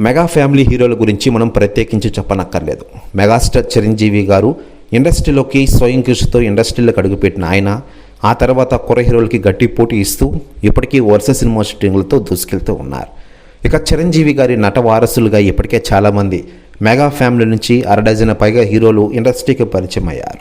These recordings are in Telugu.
మెగా ఫ్యామిలీ హీరోల గురించి మనం ప్రత్యేకించి చెప్పనక్కర్లేదు. మెగాస్టార్ చిరంజీవి గారు ఇండస్ట్రీలోకి స్వయం కృషితో ఇండస్ట్రీలోకి అడుగుపెట్టిన ఆయన ఆ తర్వాత కుర్ర హీరోలకి గట్టి పోటీ ఇస్తూ ఇప్పటికీ వరుస సినిమా షూటింగ్లతో దూసుకెళ్తూ ఉన్నారు. ఇక చిరంజీవి గారి నట వారసులుగా ఇప్పటికే చాలామంది మెగా ఫ్యామిలీ నుంచి అరడజన పైగా హీరోలు ఇండస్ట్రీకి పరిచయం అయ్యారు.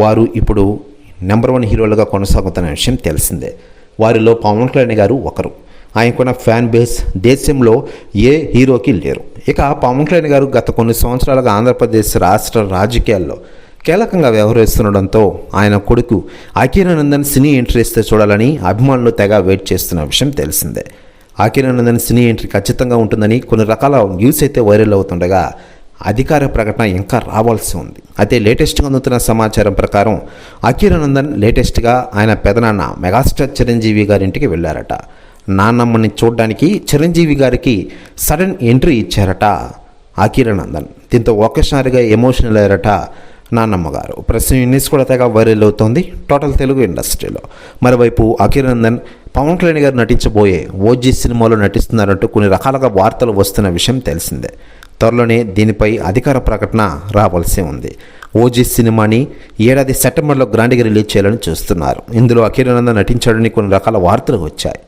వారు ఇప్పుడు నెంబర్ వన్ హీరోలుగా కొనసాగుతున్న విషయం తెలిసిందే. వారిలో పవన్ కళ్యాణ్ గారు ఒకరు. ఆయనకున్న ఫ్యాన్ బేస్ దేశంలో ఏ హీరోకి లేరు. ఇక పవన్ కళ్యాణ్ గారు గత కొన్ని సంవత్సరాలుగా ఆంధ్రప్రదేశ్ రాష్ట్ర రాజకీయాల్లో కీలకంగా వ్యవహరిస్తుండడంతో ఆయన కొడుకు అఖిరానందన్ సినీ ఎంట్రీ ఇస్తే చూడాలని అభిమానులు తెగ వెయిట్ చేస్తున్న విషయం తెలిసిందే. అఖిరానందన్ సినీ ఎంట్రీ ఖచ్చితంగా ఉంటుందని కొన్ని రకాల న్యూస్ అయితే వైరల్ అవుతుండగా అధికార ప్రకటన ఇంకా రావాల్సి ఉంది. అయితే లేటెస్ట్గా అందుతున్న సమాచారం ప్రకారం అఖిరానందన్ లేటెస్ట్గా ఆయన పెదనాన్న మెగాస్టార్ చిరంజీవి గారింటికి వెళ్ళారట. నాన్నమ్మని చూడడానికి చిరంజీవి గారికి సడన్ ఎంట్రీ ఇచ్చారట అఖిరానందన్ దీంతో ఒక్కసారిగా ఎమోషనల్ అయ్యారట నాన్నమ్మ గారు. ప్రస్తుతం ఈ న్యూస్ కూడా తెగ వైరల్ అవుతోంది టోటల్ తెలుగు ఇండస్ట్రీలో. మరోవైపు అఖిరానందన్ పవన్ కళ్యాణ్ గారు నటించబోయే ఓజీ సినిమాలో నటిస్తున్నారంటూ కొన్ని రకాలుగా వార్తలు వస్తున్న విషయం తెలిసిందే. త్వరలోనే దీనిపై అధికార ప్రకటన రావాల్సి ఉంది. ఓజీ సినిమాని ఏడాది సెప్టెంబర్లో గ్రాండ్గా రిలీజ్ చేయాలని చూస్తున్నారు. ఇందులో అఖిరానందన్ నటించాడని కొన్ని రకాల వార్తలు వచ్చాయి.